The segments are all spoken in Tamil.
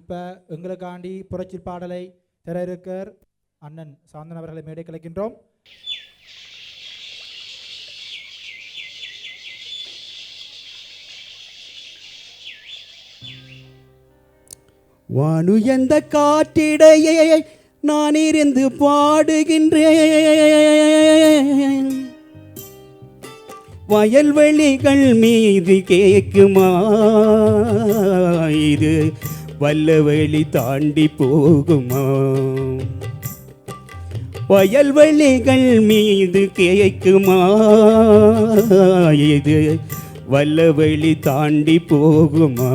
இப்போ எங்களுக்காண்டி புரட்சி பாடலை திற இருக்கர் அண்ணன் சாந்தன் அவர்களை மேடை கலைக்கின்றோம். வானுயர்ந்த காற்றிடையே நான் இருந்து பாடுகின்றேன். வயல்வெளிகள் மீது கேக்குமா இது வல்லவெளி தாண்டி போகுமா? வயல்வெளிகள் மீது கேட்குமா இது வல்லவெளி தாண்டி போகுமா?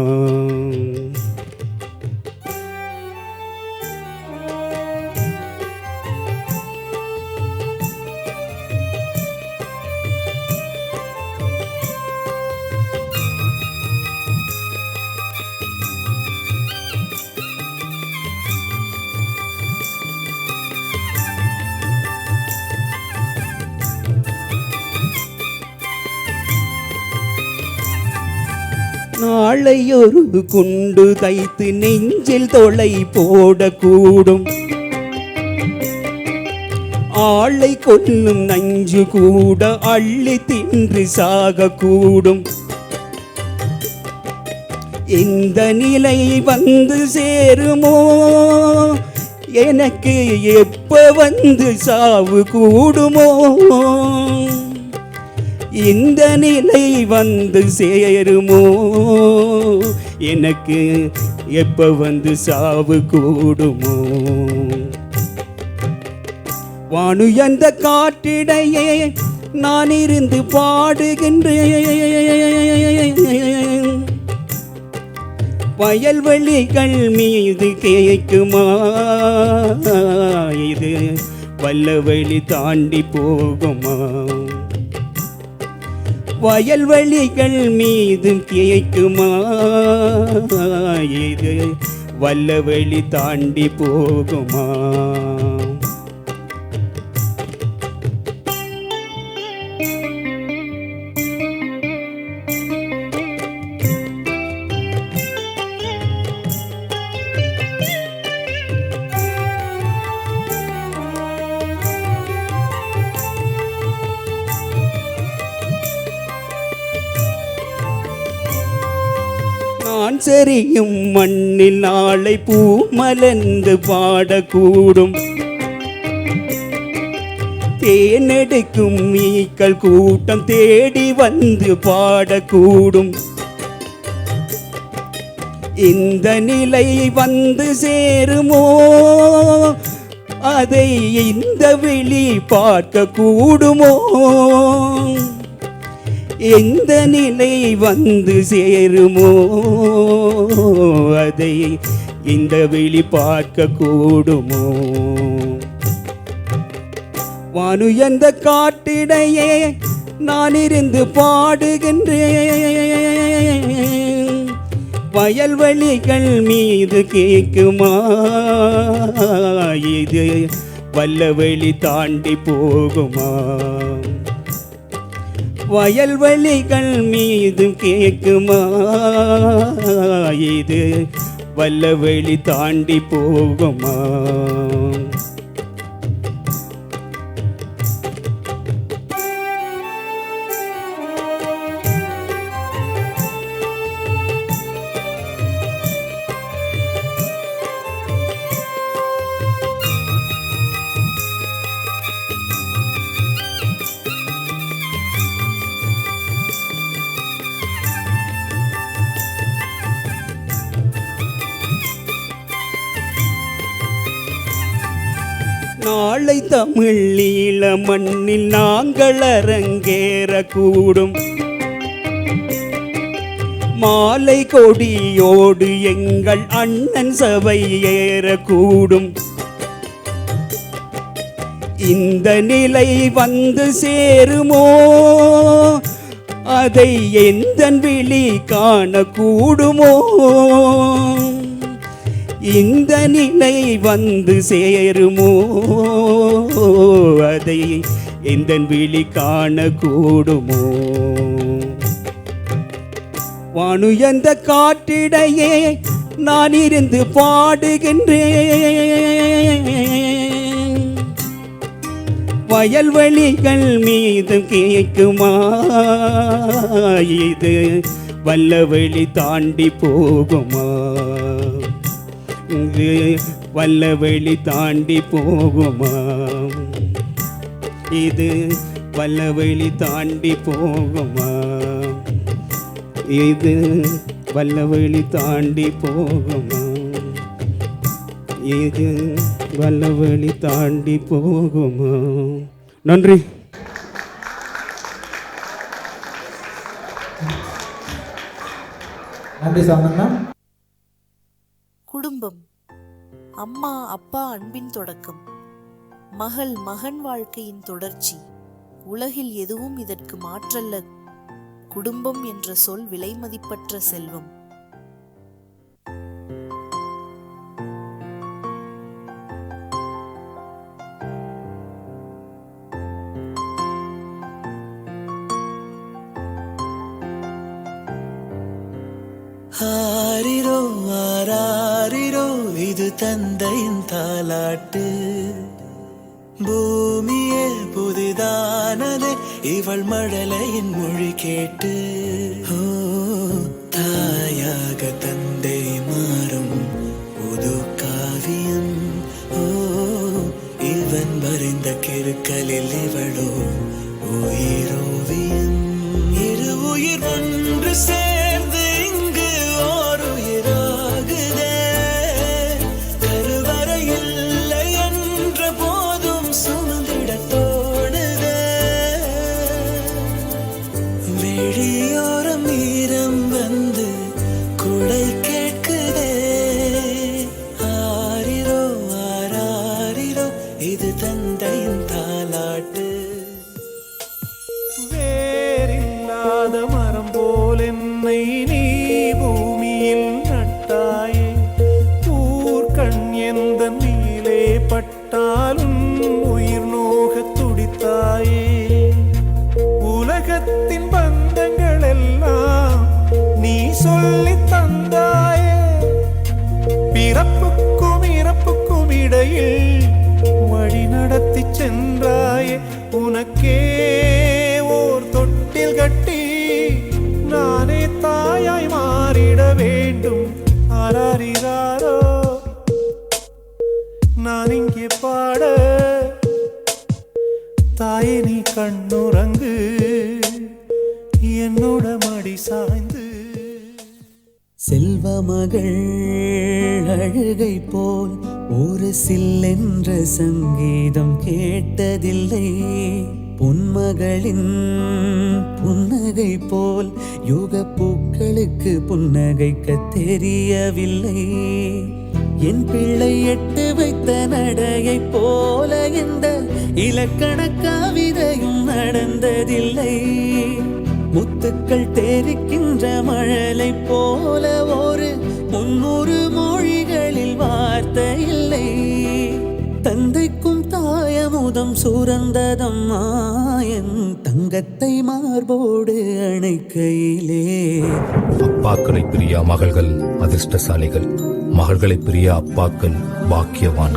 நாளை ஒரு குண்டு தைத்து நெஞ்சில் தொலை போடக்கூடும். ஆளை கொல்லும் நஞ்சு கூட அள்ளி தின்று சாகக்கூடும். இந்த நிலை வந்து சேருமோ? எனக்கு எப்ப வந்து சாவு கூடுமோ? இந்த நிலை வந்து சேருமோ? எனக்கு எப்ப வந்து சாவு கூடுமோ? வானுயர்ந்த காற்றிடையே நான் இருந்து பாடுகின்றேன். வயல்வெளிகள் மீது கேட்குமா? இது வல்லவெளி தாண்டி போகுமா? வயல்வெளிகள் மீதும் கேட்குமா? இது வல்லவெளி தாண்டி போகுமா? தெரியும் மண்ணில் நாளை பூ மலர்ந்து பாடக்கூடும் தேனெடுக்கும் மீக்கள் கூட்டம் தேடி வந்து பாடக்கூடும். இந்த நிலை வந்து சேருமோ? அதை இந்த விழி பார்க்க கூடுமோ எந்த நிலை வந்து சேருமோ அதை இந்த வெளி பார்க்க கூடுமோ வானு எந்த காட்டிடையே நான் இருந்து பாடுகின்றேன். வயல்வெளிகள் மீது கேட்குமா? இது வல்லவெளி தாண்டி போகுமா? வயல்வெளிகள் மீதும் கேட்குமா? இது வல்லவெளி தாண்டி போகுமா? நாளை தமிழ் ஈழ மண்ணில் நாங்கள் அரங்கேற கூடும். மாலை கொடியோடு எங்கள் அண்ணன் சபை ஏறக்கூடும் இந்த நிலை வந்து சேருமோ? அதை எந்த விழி காணக்கூடுமோ இந்த நிலை வந்து சேருமோ? அதை எந்த விழி காணக்கூடுமோ? வானுயர்ந்த காட்டிடையே நான் இருந்து பாடுகின்றேன். வயல்வெளிகள் மீதும் கேட்குமா? இது வல்லவெளி தாண்டி போகுமா? இது வல்லவெளி தாண்டி போகுமா? இது வல்ல வல்லவெளி தாண்டி போகுமா? இது வல்ல வல்லவெளி தாண்டி போகுமா? இது வல்ல வல்லவெளி தாண்டி போகுமா? நன்றி. நன்றி சாந்தண்ணா அம்மா அப்பா அன்பின் தொடக்கம். மகள் மகன் வாழ்க்கையின் தொடர்ச்சி. உலகில் எதுவும் இதற்கு மாற்றல்ல. குடும்பம் என்ற சொல் விலைமதிப்பற்ற செல்வம். தந்தையின் தாலாட்டு. பூமியே புதிதானதே இவள் மழலையின் மொழி கேட்டு. தாயாக தந்தை மாறும் புது காவியம். ஓ இவன் வரைந்த கிருக்கலில் இவளோ உயிரோவியம். உனக்கே ஓர் தொட்டில் கட்டி நானே தாயாய் மாறிட வேண்டும். ஆராரிராரோ நான் இங்கே பாட தாயே நீ கண்ணுறங்கு என்னோட மடி சாய்ந்து. செல்வ மகள் அழுகை போல் ஒரு சில்லென்ற சங்கீதம் கேட்டதில்லை. பொன்மகளின் புன்னகை போல் யுக பூக்களுக்கு புன்னகைக்க தெரியவில்லை என் பிள்ளை எட்டு வைத்த நடையை போல எந்த இலக்கண கவிதையும் நடந்ததில்லை. முத்துக்கள் தெரிக்கின்ற மழலை போல ஒரு தாயமுதம் சூரந்ததம் மாயன் தங்கத்தை மார்போடு அணைக்கையிலே. அப்பாக்களை பிரியா மகள்கள் அதிர்ஷ்டசாலிகள். மகள்களை பிரியா அப்பாக்கள் பாக்கியவான்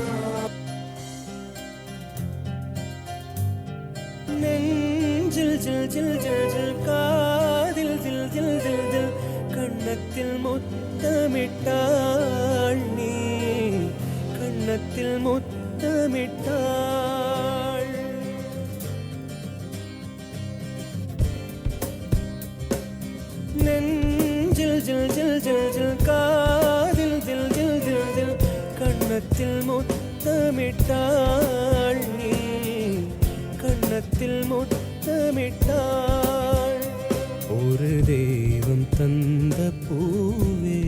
கண்ணத்தில் முத்தமிட்டாள் ஒரு தெய்வம் தந்த பூவே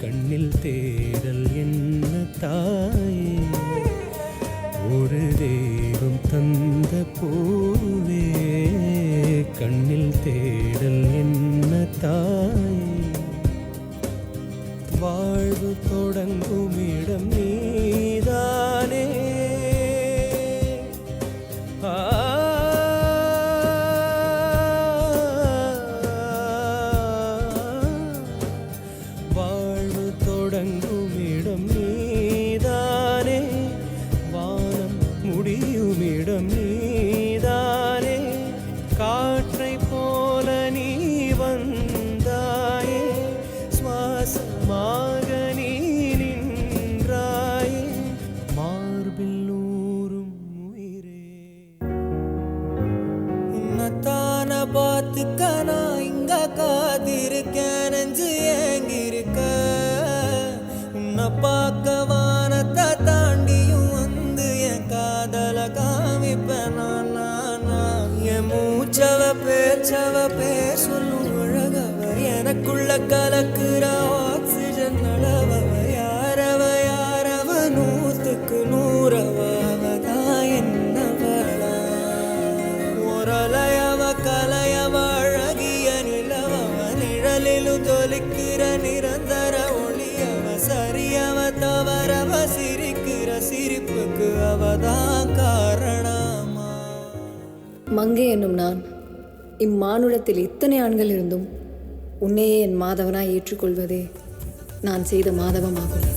கண்ணில் தேடல் என்ன தாயே. ஒரு தெய்வம் தந்த பூவே கண்ணில் தேடல் என்ன தாய். மங்கை என்னும் நான் இம்மானுடத்தில் இத்தனை ஆண்கள் இருந்தும் உன்னையே என் மாதவனாய் ஏற்றுக்கொள்வதே நான் செய்த மாதவமாகும்.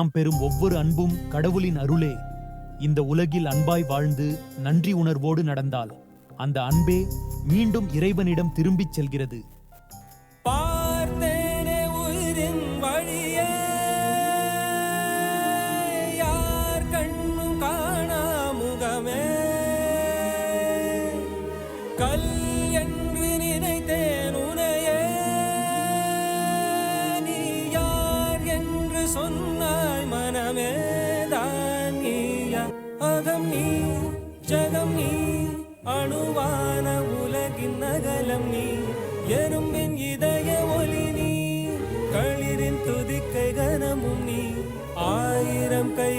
நாம் பெறும் ஒவ்வொரு அன்பும் கடவுளின் அருளே. இந்த உலகில் அன்பாய் வாழ்ந்து நன்றி உணர்வோடு நடந்தால் அந்த அன்பே மீண்டும் இறைவனிடம் திரும்பிச் செல்கிறது. உலகின் நகலம் நீ எறும்பின் இதய ஒளி நீ களிரின் துதிக்கை கனமும் நீ. ஆயிரம் கை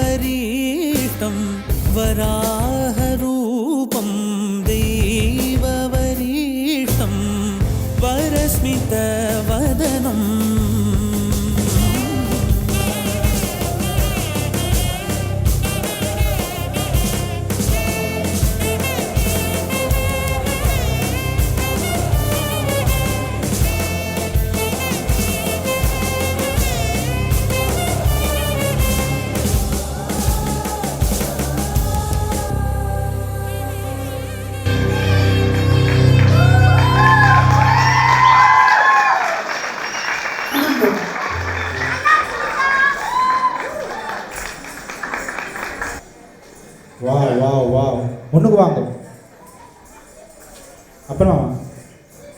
दैववरीष्टं वराहरूपं दैववरीष्टं वरस्मितवदनम् அப்புறம்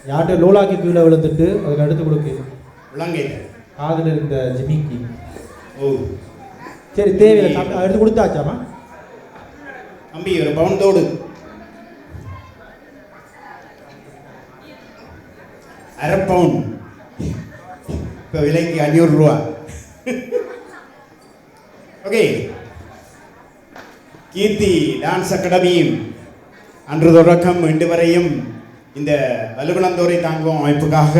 யார்கிட்ட லோலாக்கு கீழே விழுந்துட்டு அதுக்கு அடுத்து கொடுக்கு. விளங்கை காதில் இருந்த ஜிமிக்கி. ஓ. சரி தேவையில்லை எடுத்து கொடுத்தாச்சாமா தம்பி ஒரு பவுண்டோடு அரை பவுன். இப்போ விலைக்கு அஞ்சூறு ரூபா. ஓகே. கீர்த்தி டான்ஸ் அகாடமியும் அன்று தொடக்கம் இன்று வரையும் இந்த வலுவிழந்தோரை தாங்குவோம் அமைப்புக்காக.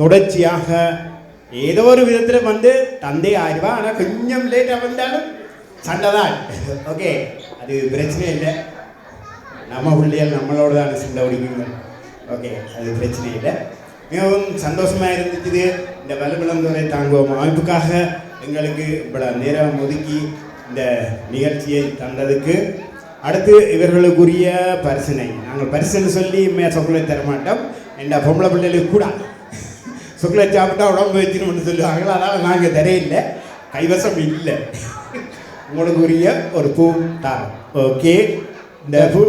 தொடர்ச்சியாக ஏதோ ஒரு விதத்தில் வந்து தந்தை ஆயிடுவா. ஆனால் கொஞ்சம் லேட்டாக வந்தாலும் சண்டை தான். ஓகே அது பிரச்சனை இல்லை. நம்ம பிள்ளைகள் நம்மளோட தான் சண்டை பிடிக்குங்க. ஓகே அது பிரச்சனை இல்லை. மிகவும் சந்தோஷமாக இருந்துச்சு இந்த வலுவிழந்தோரை தாங்குவோம் அமைப்புக்காக எங்களுக்கு இவ்வளோ நேரம் ஒதுக்கி இந்த நிகழ்ச்சியை தந்ததுக்கு அடுத்து இவர்களுக்குரிய பரிசனை. நாங்கள் பரிசுன்னு சொல்லி மே சொக்கலை தரமாட்டோம். என் பொம்பளை பிள்ளைகளுக்கு கூட சொக்கலை சாப்பிட்டா உடம்பு வச்சிருமென்னு சொல்லுவாங்களோ அதனால் நாங்கள் தரையில்லை. கைவசம் இல்லை. உங்களுக்குரிய ஒரு பூ தான் ஓகே இந்த பூ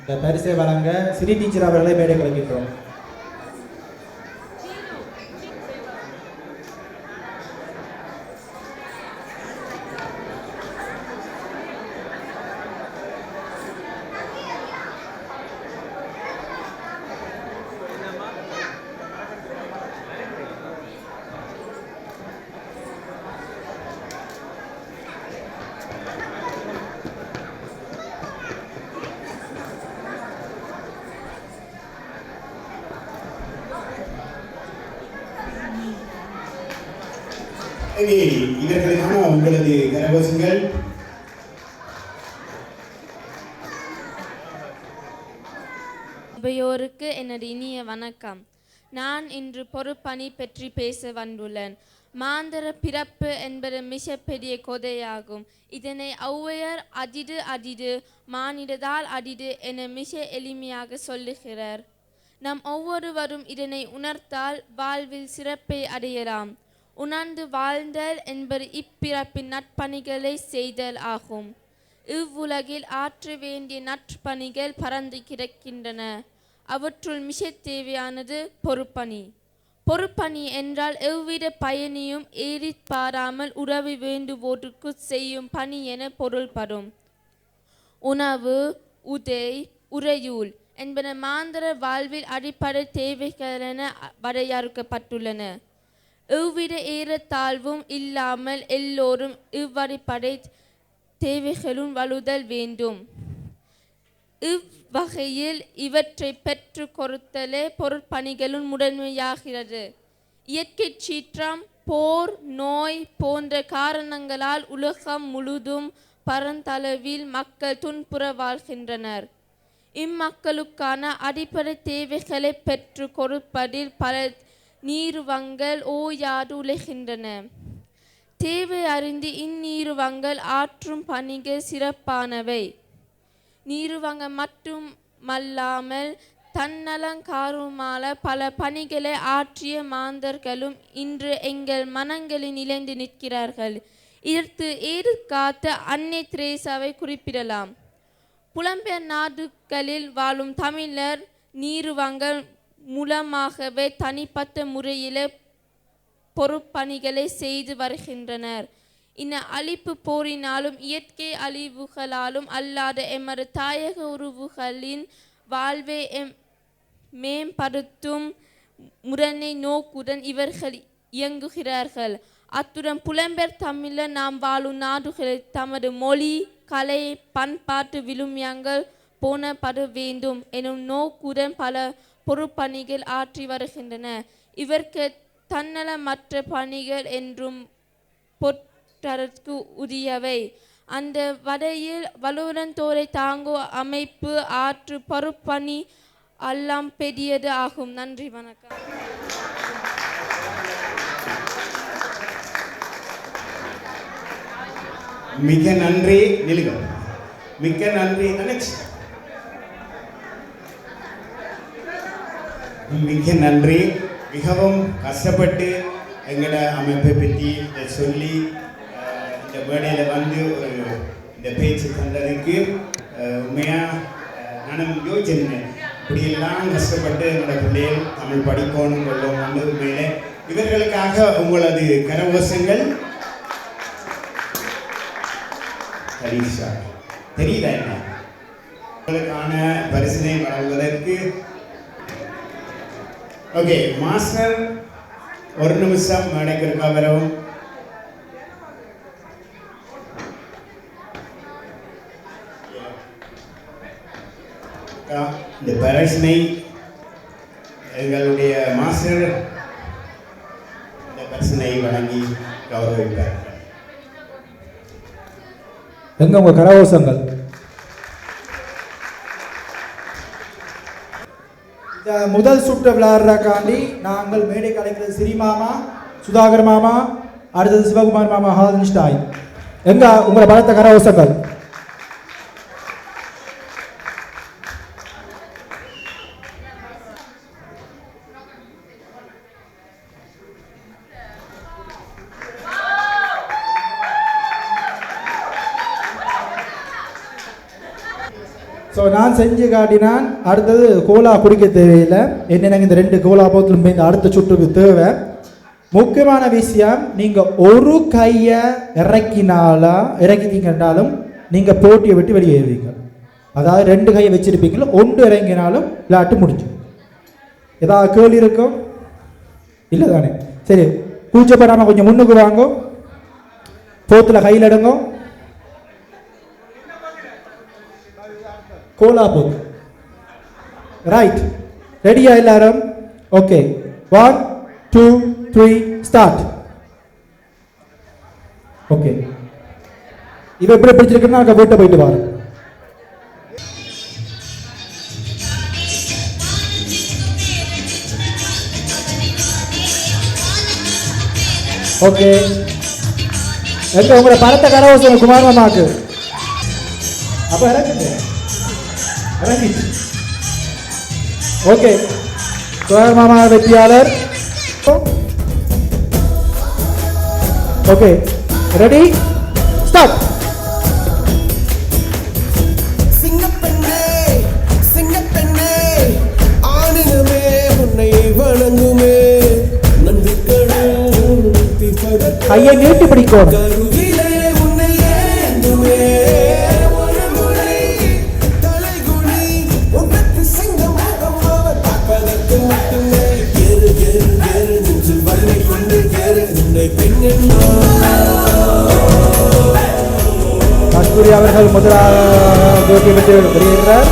இந்த பரிசை வழங்க சிறி டீச்சர் அவர்களை மேடை கலக்கின்றோம். எனவே இவர்களுக்கான உங்களது கரகோஷங்கள். உபயோருக்கு எனது இனிய வணக்கம். நான் இன்று பொறுப்பணி பற்றி பேச வந்துள்ளேன். மாந்தர பிறப்பு என்பது மிகப்பெரிய கொதையாகும். இதனை ஔவையர் அதிடு அதிடு மானிடதால் அதிது என மிக எளிமையாக சொல்லுகிறார். நம் ஒவ்வொருவரும் இதனை உணர்த்தால் வாழ்வில் சிறப்பை அடையலாம். உணர்ந்து வாழ்ந்தல் என்பது இப்பிறப்பின் நட்பணிகளை செய்தல் ஆகும். இவ்வுலகில் ஆற்ற வேண்டிய நற்பணிகள் பறந்து கிடக்கின்றன. அவற்றுள் மிக தேவையானது பொறுப்பணி. பொறுப்பணி என்றால் எவ்வித பயணியும் ஏறி பாராமல் உறவு வேண்டுவோருக்கு செய்யும் பணி என பொருள்படும். உணவு உதை உறையூல் என்பன மாந்தர வாழ்வில் அடிப்படை தேவைகள் என வரையறுக்கப்பட்டுள்ளன. எவ்வித ஏறத்தாழ்வும் இல்லாமல் எல்லோரும் இவ்வடிப்படை தேவைகளும் வலுதல் வேண்டும். இவ்வகையில் இவற்றை பெற்று கொடுத்தலே பொருட்பணிகளும் முதன்மையாகிறது. இயற்கை சீற்றம் போர் நோய் போன்ற காரணங்களால் உலகம் முழுதும் பரந்தளவில் மக்கள் துன்புற வாழ்கின்றனர். இம்மக்களுக்கான அடிப்படை தேவைகளை பெற்று கொடுப்பதில் பல நீருவங்கள் ஓயாது உழைகின்றன தேவை அறிந்து இந்நீருவங்கள் ஆற்றும் பணிகள் சிறப்பானவை. நீருவங்க மட்டுமல்லாமல் தன்னலங்காருமால பல பணிகளை ஆற்றிய மாந்தர்களும் இன்று எங்கள் மனங்களில் நிலைந்து நிற்கிறார்கள். இதற்கு ஏறு காத்த அன்னை திரேசாவை குறிப்பிடலாம். புலம்பெயர் நாடுகளில் வாழும் தமிழர் நீருவங்கள் மூலமாகவே தனிப்பட்ட முறையில் பொறுப்பணிகளை செய்து வருகின்றனர். இந்த அழிப்பு போரினாலும் இயற்கை அழிவுகளாலும் அல்லாத எமது தாயக உறவுகளின் வாழ்வை எம் மேம்படுத்தும் முரணை நோக்குடன் இவர்கள் இயங்குகிறார்கள். அத்துடன் புலம்பெயர் தமிழர் நாம் வாழும் நாடுகளில் தமது மொழி கலை பண்பாட்டு விழுமியங்கள் போனப்பட வேண்டும். எனும் நோக்குடன் பல பொறுப்பணிகள் ஆற்றி வருகின்றன. இவருக்கு தன்னலமற்ற பணிகள் என்றும் பொற்றற்கு உரியவை. அந்த வடையில் வலுவரந்தோரை தாங்கும் அமைப்பு ஆற்று பொறுப்பணி எல்லாம் பெரியது ஆகும். நன்றி வணக்கம். மிக நன்றி நிலுக மிக்க நன்றி நெக்ஸ்ட் மிக நன்றி. மிகவும் கஷ்டப்பட்டு எங்களோட அமைப்பை பற்றி இதை சொல்லி இந்த மேடையில் வந்து ஒரு இந்த பேச்சு தந்ததுக்கு உண்மையாக நானும் யோசிச்சிருந்தேன். இப்படியெல்லாம் கஷ்டப்பட்டு எங்களோட பிள்ளைகள் தமிழ் படிக்கணும் கொள்ளும் வந்து உண்மையிலே. இவர்களுக்காக உங்களது கரகோஷங்கள். தெரியுதா என்ன? உங்களுக்கான பரிசனை வழங்குவதற்கு ஓகே மாஸ்டர் ஒரு நிமிஷம் மேடைக்கு இருக்கா வரவும் இந்த பரிசினை எங்களுடைய மாஸ்டர் இந்த பரிசினை வழங்கி கௌரவிப்பார் எங்க உங்க கரகோஷங்கள் முதல் சுற்று விளையாடுறக்காண்டி நாங்கள் மேடை கலைக்கிறது சிறி மாமா சுதாகர் மாமா அடுத்தது சிவகுமார் மாமா ஹாதனிஷ்டாய் எங்க? உங்களை பலத்த கரகோசங்கள். ஸோ நான் செஞ்சு காட்டினான் அடுத்தது கோலா குடிக்க தேவையில்லை. என்ன இந்த ரெண்டு கோலா போத்திலும் இந்த அடுத்த சுற்றுக்கு தேவை. முக்கியமான விஷயம் நீங்கள் ஒரு கையை இறக்கினாலா இறக்கிட்டீங்கன்னாலும் நீங்கள் போட்டியை விட்டு வெளியேறுவீங்க அதாவது ரெண்டு கையை வச்சுருப்பீங்களோ ஒன்று இறங்கினாலும் விளையாட்டு முடிஞ்சு. ஏதாவது கேள்வி இருக்கும் இல்லை தானே சரி கூச்சப்படாமல் கொஞ்சம் முன்னுக்கு வாங்கும் போத்தில் கையில் கோலா புக் ரைட் ரெடியா எல்லாரும் okay one two three start okay இவ எப்படி பிடிச்சிருக்குன்னா அங்கே வீட்டை போயிட்டு வாரு ஓகே எங்க உங்களை பரத்த கரவசம் குமாரமாக்கு மாமாக்கு அப்ப இறக்குங்க. இறங்கிச்சு ஓகே. குமார் மாமா வெற்றியாளர். ஓகே. ரெடி? ஸ்டார்ட். கையை நீட்டி பிடிக்கணும் கஸ்தூரி அவர்கள் முதலாக ஜோதி பெற்று வெளியிடுறார்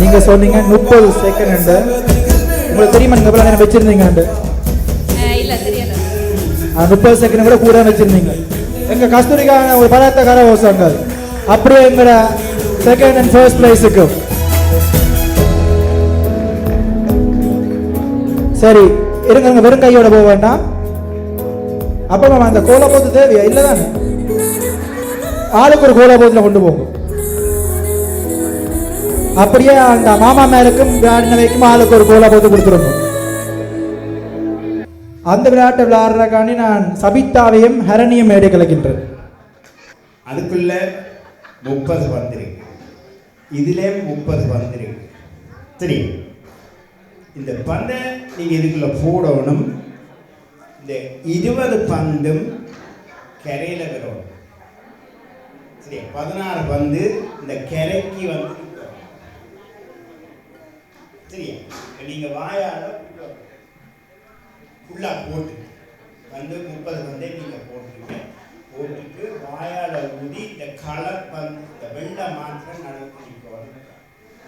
நீங்க சொன்னீங்க முப்பது செகண்ட் உங்களுக்கு தெரியுமா நீங்க எவ்வளவு நேரம் வச்சிருந்தீங்க இல்லை தெரியாது. முப்பது செகண்ட் கூட கூட வச்சிருந்தீங்க. எங்க கஸ்தூரிக்கான ஒரு பலத்த கர ஓசங்கள் அப்படியே எங்களோட செகண்ட் அண்ட் ஃபர்ஸ்ட் பிரைஸுக்கு சரி இருங்க வெறும் கையோட போக வேண்டாம். அப்ப மாமா அந்த கோலப்போத்து தேவையா? இல்லை தானே ஆளுக்கு ஒரு கோலப்போத்துல கொண்டு போகும். அப்படியே அந்த மாமா மேலுக்கும் விளையாடினவைக்கும் ஆளுக்கு ஒரு கோலப்போத்து கொடுத்துருங்க அந்த விளையாட்டை விளையாடுறக்காண்டி நான் சபிதாவையும் ஹரணியும் மேடை கலக்கின்றேன். அதுக்குள்ள முப்பது வந்திருக்கு. இதிலே முப்பது வந்திருக்கு. சரி. இந்த பந்தை நீங்கள் இதுக்குள்ளே போடணும். இந்த இருபது பந்தும் கரையில் விடணும். சரி பதினாறு பந்து இந்த கரைக்கு வந்து சரியா நீங்கள் வாயால் ஃபுல்லாக போட்டு. வந்து முப்பது பந்தே நீங்கள் போட்டுருங்க. போட்டுட்டு வாயால் ஊதி இந்த கலர் வந்து இந்த வெள்ளை மாத்திரம் நடந்து நிற்கணும்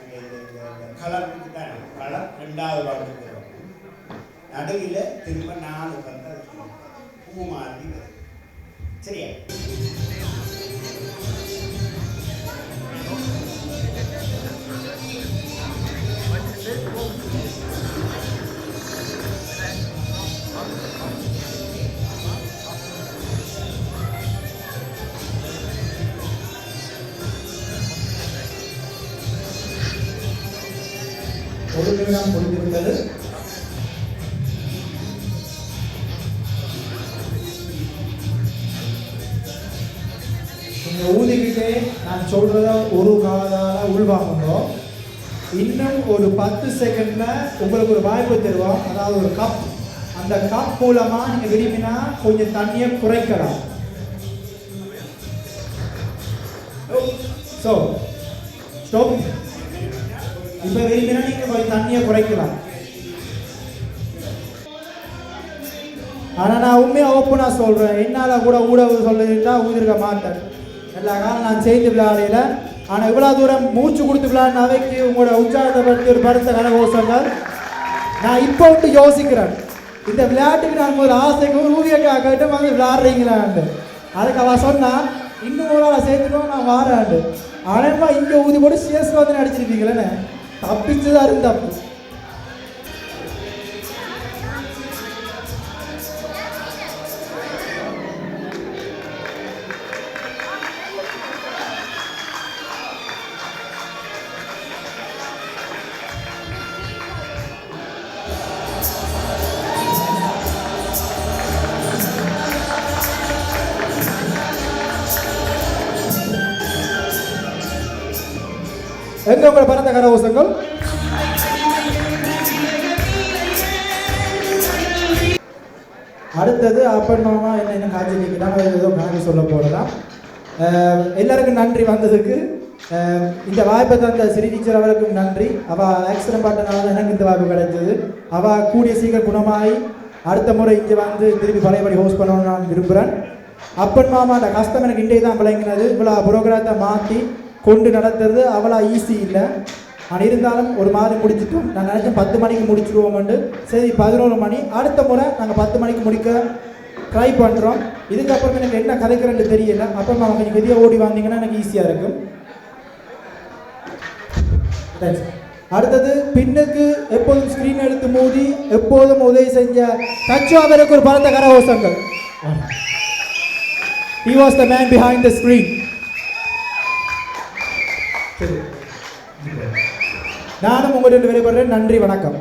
இந்த- இந்த- கலருக்கு தான் கலர் ரெண்டாவது வாரத்துக்கு நடுவில் திரும்ப நாலு பந்து பூ மாதிரி வரும். சரியா? எல்லாம் நிமிடம் இந்த ஊதிக்கிட்டே நான் சொல்றத ஒரு காலால உள்வாங்கணும் இன்னும் ஒரு பத்து செகண்ட்ல உங்களுக்கு ஒரு வாய்ப்பு தருவோம். அதாவது ஒரு கப் அந்த கப் மூலமா நீங்க விரும்பினா கொஞ்சம் தண்ணியை குறைக்கலாம். ஸோ ஸ்டாப் இப்போ விரும்பினா நீங்கள் கொஞ்சம் தண்ணியை குறைக்கலாம். ஆனால் நான் உண்மையாக ஓப்பனாக சொல்கிறேன் என்னால் கூட ஊடகம் சொல்லியிருந்தா ஊதிருக்க மாட்டேன். எல்லா காலம் நான் செய்து விளையாடையில ஆனால் இவ்வளோ தூரம் மூச்சு கொடுத்து விளையாடின அவைக்கு உங்களோட உற்சாகத்தை பற்றி ஒரு பருத்த கனகோசங்கள். நான் இப்போ விட்டு யோசிக்கிறேன். இந்த விளையாட்டுக்கு நான் ஒரு ஆசைக்கு ஒரு ஊதியக்காக கேட்டு வந்து விளையாடுறீங்களாண்டு அதுக்கு அவள் சொன்னா இன்னும் ஒரு ஆளை சேர்த்துட்டோம் நான் வாராண்டு ஆனால் இங்கே ஊதி போட்டு சிஎஸ்க்கு வந்து நடிச்சிருப்பீங்களேன்னு தப்பிச்சுதான் இருந்து தப்பு எங்க நன்றி வந்ததுக்கு இந்த வாய்ப்பை தந்த சிறி டீச்சர் அவருக்கும் நன்றி. அவள் ஆக்சிடென்ட் பண்ணனால எனக்கு இந்த வாய்ப்பு கிடைச்சது. அவள் கூடிய சீக்கிரம் குணமாகி அடுத்த முறை இங்கே வந்து திருப்பி பழையபடி ஹோஸ்ட் பண்ணணும்னு நான் விரும்புகிறேன் அப்பன் மாமாட்ட கஷ்டம் எனக்கு இன்றைய தான் விளங்கினது. இவ்வளோ புரோகிராத்தை மாற்றி கொண்டு நடத்துறது அவ்வளோ ஈஸி இல்லை. ஆனால் இருந்தாலும் ஒரு மாதம் முடிச்சுட்டோம். நான் நினச்சேன் பத்து மணிக்கு முடிச்சிருவோம்ட்டு சரி பதினோரு மணி. அடுத்த முறை நாங்கள் பத்து மணிக்கு முடிக்க ட்ரை பண்ணுறோம் இதுக்கப்புறம் எனக்கு என்ன கதைக்கிறேன்னு தெரியல. அப்புறம் அவங்க நீங்கள் வெளியே ஓடி வந்தீங்கன்னா எனக்கு ஈஸியாக இருக்கும். அடுத்தது பின்னுக்கு எப்போதும் ஸ்க்ரீன் எடுத்து மோதி எப்போதும் உதவி செஞ்ச கச்சு அவருக்கு ஒரு பலத்த கரகோசங்கள். He was the man behind the screen நானும் உங்களிடம் விடைபெறேன் நன்றி வணக்கம்.